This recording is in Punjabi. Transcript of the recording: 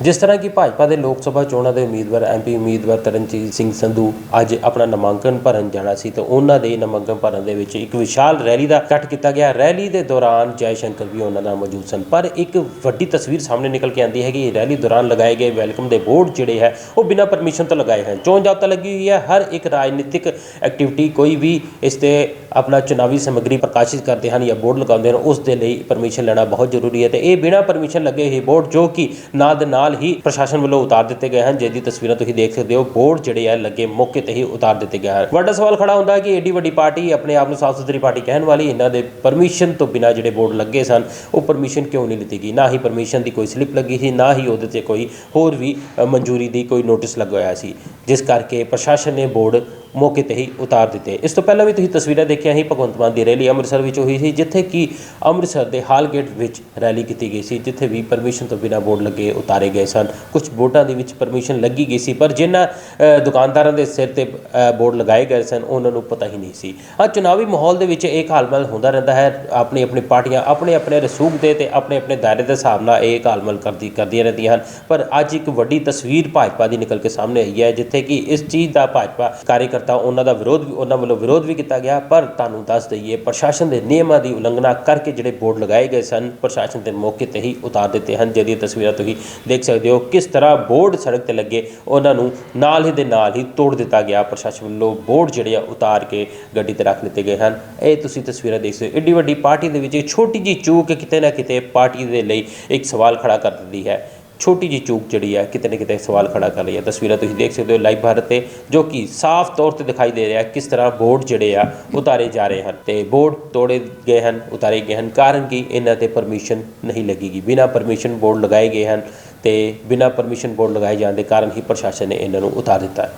ਜਿਸ ਤਰ੍ਹਾਂ ਕਿ ਭਾਜਪਾ ਦੇ ਲੋਕ ਸਭਾ ਚੋਣਾਂ ਦੇ ਉਮੀਦਵਾਰ ਐਮਪੀ ਉਮੀਦਵਾਰ ਤਰਨਜੀਤ ਸਿੰਘ ਸੰਧੂ ਅੱਜ ਆਪਣਾ ਨਾਮਾਂਕਨ ਭਰਨ ਜਾਣਾ ਸੀ ਤੇ ਉਹਨਾਂ ਦੇ ਨਾਮਾਂਕਨ ਭਰਨ ਦੇ ਵਿੱਚ ਇੱਕ ਵਿਸ਼ਾਲ ਰੈਲੀ ਦਾ ਇਕੱਠ ਕੀਤਾ ਗਿਆ। ਰੈਲੀ ਦੇ ਦੌਰਾਨ ਜੈ ਸ਼ੰਕਰ ਵੀ ਉਹਨਾਂ ਨਾਲ ਮੌਜੂਦ ਸਨ, ਪਰ ਇੱਕ ਵੱਡੀ ਤਸਵੀਰ ਸਾਹਮਣੇ ਨਿਕਲ ਕੇ ਆਉਂਦੀ ਹੈ ਕਿ ਰੈਲੀ ਦੌਰਾਨ ਲਗਾਏ ਗਏ ਵੈਲਕਮ ਦੇ ਬੋਰਡ ਜਿਹੜੇ ਹੈ, ਉਹ ਬਿਨਾਂ ਪਰਮਿਸ਼ਨ ਤੋਂ ਲਗਾਏ ਹਨ। ਚੋਣ ਜਾਬਤਾ ਲੱਗੀ ਹੋਈ ਹੈ, ਹਰ ਇੱਕ ਰਾਜਨੀਤਿਕ ਐਕਟੀਵਿਟੀ ਕੋਈ ਵੀ ਇਸ ਤੇ ਆਪਣਾ ਚੁਣਾਵੀ ਸਮੱਗਰੀ ਪ੍ਰਕਾਸ਼ਿਤ ਕਰਦੇ ਹਨ ਜਾਂ ਬੋਰਡ ਲਗਾਉਂਦੇ ਹਨ, ਉਸ ਦੇ ਲਈ ਪਰਮਿਸ਼ਨ ਲੈਣਾ ਬਹੁਤ ਜ਼ਰੂਰੀ ਹੈ ਤੇ ਇਹ ਬਿਨਾਂ ਪਰਮਿਸ਼ਨ ਲੱਗੇ ਹੋਏ ਬੋਰਡ ਜੋ ਕਿ ਨਾਲ ਦੇ ਨਾਲ ਹੀ ਪ੍ਰਸ਼ਾਸਨ ਵੱਲੋਂ ਉਤਾਰ ਦਿੱਤੇ ਗਏ ਹਨ ਜਿਹਦੀ ਤਸਵੀਰਾਂ ਤੁਸੀਂ ਦੇਖ ਸਕਦੇ ਹੋ। ਬੋਰਡ ਜਿਹੜੇ ਆ, ਲੱਗੇ ਮੌਕੇ ਤੇ ਹੀ ਉਤਾਰ ਦਿੱਤੇ ਗਏ ਹਨ। ਵੱਡਾ ਸਵਾਲ ਖੜਾ ਹੁੰਦਾ ਹੈ ਕਿ ਏਡੀ ਵੱਡੀ ਪਾਰਟੀ ਆਪਣੇ ਆਪ ਨੂੰ ਸਾਫ਼ ਸੁਥਰੀ ਪਾਰਟੀ ਕਹਿਣ ਵਾਲੀ, ਇਹਨਾਂ ਦੇ ਪਰਮਿਸ਼ਨ ਤੋਂ ਬਿਨਾਂ ਜਿਹੜੇ ਬੋਰਡ ਲੱਗੇ ਸਨ, ਉਹ ਪਰਮਿਸ਼ਨ ਕਿਉਂ ਨਹੀਂ ਲਿੱਤੀ ਗਈ? ਨਾ ਹੀ ਪਰਮਿਸ਼ਨ ਦੀ ਕੋਈ ਸਲਿੱਪ ਲੱਗੀ ਸੀ, ਨਾ ਹੀ ਉਹਦੇ ਤੇ ਕੋਈ ਹੋਰ ਵੀ ਮਨਜ਼ੂਰੀ ਦੀ ਕੋਈ ਨੋਟਿਸ ਲੱਗਾ ਹੋਇਆ ਸੀ। ਜਿਸ ਕਰਕੇ ਪ੍ਰਸ਼ਾਸਨ ਨੇ ਬੋਰਡ ਮੌਕੇ ਤੇ ਹੀ ਉਤਾਰ ਦਿੱਤੇ। ਇਸ ਤੋਂ ਪਹਿਲਾਂ ਵੀ ਤੁਸੀਂ ਤਸਵੀਰਾਂ ਦੇਖੀਆਂ ਸੀ, ਭਗਵੰਤ ਮਾਨ ਦੀ ਰੈਲੀ ਅੰਮ੍ਰਿਤਸਰ ਵਿੱਚ ਹੋਈ ਸੀ, ਜਿੱਥੇ ਕਿ ਅੰਮ੍ਰਿਤਸਰ ਦੇ ਹਾਲ ਗੇਟ ਵਿੱਚ ਰੈਲੀ ਕੀਤੀ ਗਈ ਸੀ, ਜਿੱਥੇ ਵੀ ਪਰਮਿਸ਼ਨ ਤੋਂ ਬਿਨਾਂ ਬੋਰਡ ਲੱਗੇ ਉਤਾਰੇ ਗਏ ਸਨ। ਕੁਝ ਬੋਰਡਾਂ ਦੇ ਵਿੱਚ ਪਰਮਿਸ਼ਨ ਲੱਗੀ ਗਈ ਸੀ, ਪਰ ਜਿਨ੍ਹਾਂ ਦੁਕਾਨਦਾਰਾਂ ਦੇ ਸਿਰ ਤੇ ਬੋਰਡ ਲਗਾਏ ਗਏ ਸਨ, ਉਹਨਾਂ ਨੂੰ ਪਤਾ ਹੀ ਨਹੀਂ ਸੀ। ਹਾਂ, ਚੁਣਾਵੀ ਮਾਹੌਲ ਦੇ ਵਿੱਚ ਇਹ ਹਾਲਮਲ ਹੁੰਦਾ ਰਹਿੰਦਾ ਹੈ। ਆਪਣੀ ਆਪਣੀ ਪਾਰਟੀਆਂ ਆਪਣੇ ਆਪਣੇ ਰਸੂਖ ਦੇ ਤੇ ਆਪਣੇ ਆਪਣੇ ਦਾਇਰੇ ਦੇ ਹਿਸਾਬ ਨਾਲ ਇਹ ਹਾਲਮਲ ਕਰਦੀ ਕਰਦੀਆਂ ਰਹਿੰਦੀਆਂ ਹਨ। ਪਰ ਅੱਜ ਇੱਕ ਵੱਡੀ ਤਸਵੀਰ ਭਾਜਪਾ ਦੀ ਨਿਕਲ ਕੇ ਸਾਹਮਣੇ ਆਈ ਹੈ, ਜਿੱਥੇ ਕਿ ਇਸ ਚੀਜ਼ ਦਾ ਭਾਜਪਾ ਕਾਰਜਕਰਤਾ ਉਹਨਾਂ ਦਾ ਵਿਰੋਧ ਵੀ ਉਹਨਾਂ ਵੱਲੋਂ ਵਿਰੋਧ ਵੀ ਕੀਤਾ ਗਿਆ, ਪਰ ਤੁਹਾਨੂੰ ਦੱਸ ਦਈਏ, ਪ੍ਰਸ਼ਾਸਨ ਦੇ ਨਿਯਮਾਂ ਦੀ ਉਲੰਘਣਾ ਕਰਕੇ ਜਿਹੜੇ ਬੋਰਡ ਲਗਾਏ ਗਏ ਸਨ, ਪ੍ਰਸ਼ਾਸਨ ਦੇ ਮੌਕੇ ਤੇ ਹੀ ਉਤਾਰ ਦਿੱਤੇ ਹਨ। ਜਿਹਦੀ ਤਸਵੀਰਾਂ ਤੁਸੀਂ ਦੇਖ ਸਕਦੇ ਹੋ, ਕਿਸ ਤਰ੍ਹਾਂ ਬੋਰਡ ਸੜਕ ਤੇ ਲੱਗੇ, ਉਹਨਾਂ ਨੂੰ ਨਾਲ ਹੀ ਦੇ ਨਾਲ ਹੀ ਤੋੜ ਦਿੱਤਾ ਗਿਆ। ਪ੍ਰਸ਼ਾਸਨ ਵੱਲੋਂ ਬੋਰਡ ਜਿਹੜੇ ਆ, ਉਤਾਰ ਕੇ ਗੱਡੀ ਤੇ ਰੱਖ ਦਿੱਤੇ ਗਏ ਹਨ। ਇਹ ਤੁਸੀਂ ਤਸਵੀਰਾਂ ਦੇਖ ਸਕਦੇ ਹੋ, ਏਡੀ ਵੱਡੀ ਪਾਰਟੀ ਦੇ ਵਿੱਚ ਛੋਟੀ ਜੀ ਚੂਕ ਕਿਤੇ ਨਾ ਕਿਤੇ ਪਾਰਟੀ ਦੇ ਲਈ ਇੱਕ ਸਵਾਲ ਖੜਾ ਕਰ ਦਿੰਦੀ ਹੈ। ਛੋਟੀ ਜੀ ਚੂਕ ਜਿਹੜੀ ਹੈ ਕਿਤੇ ਨਾ ਕਿਤੇ ਸਵਾਲ ਖੜਾ ਕਰ ਰਹੀ ਹੈ। ਤਸਵੀਰਾਂ ਤੁਸੀਂ ਦੇਖ ਸਕਦੇ ਹੋ ਲਾਈਵ ਭਾਰਤ ਤੇ, ਜੋ ਕਿ ਸਾਫ਼ ਤੌਰ ਤੇ ਦਿਖਾਈ ਦੇ ਰਿਹਾ ਕਿਸ ਤਰ੍ਹਾਂ ਬੋਰਡ ਜਿਹੜੇ ਆ ਉਤਾਰੇ ਜਾ ਰਹੇ ਹਨ ਤੇ ਬੋਰਡ ਤੋੜੇ ਗਏ ਹਨ, ਉਤਾਰੇ ਗਏ ਹਨ ਕਾਰਨ ਕਿ ਇਹਨਾਂ ਤੇ ਪਰਮਿਸ਼ਨ ਨਹੀਂ ਲੱਗੇਗੀ। ਬਿਨਾਂ ਪਰਮਿਸ਼ਨ ਬੋਰਡ ਲਗਾਏ ਗਏ ਹਨ ਤੇ ਬਿਨਾਂ ਪਰਮਿਸ਼ਨ ਬੋਰਡ ਲਗਾਏ ਜਾਣ ਦੇ ਕਾਰਨ ਹੀ ਪ੍ਰਸ਼ਾਸਨ ਨੇ ਇਹਨਾਂ ਨੂੰ ਉਤਾਰ ਦਿੱਤਾ ਹੈ।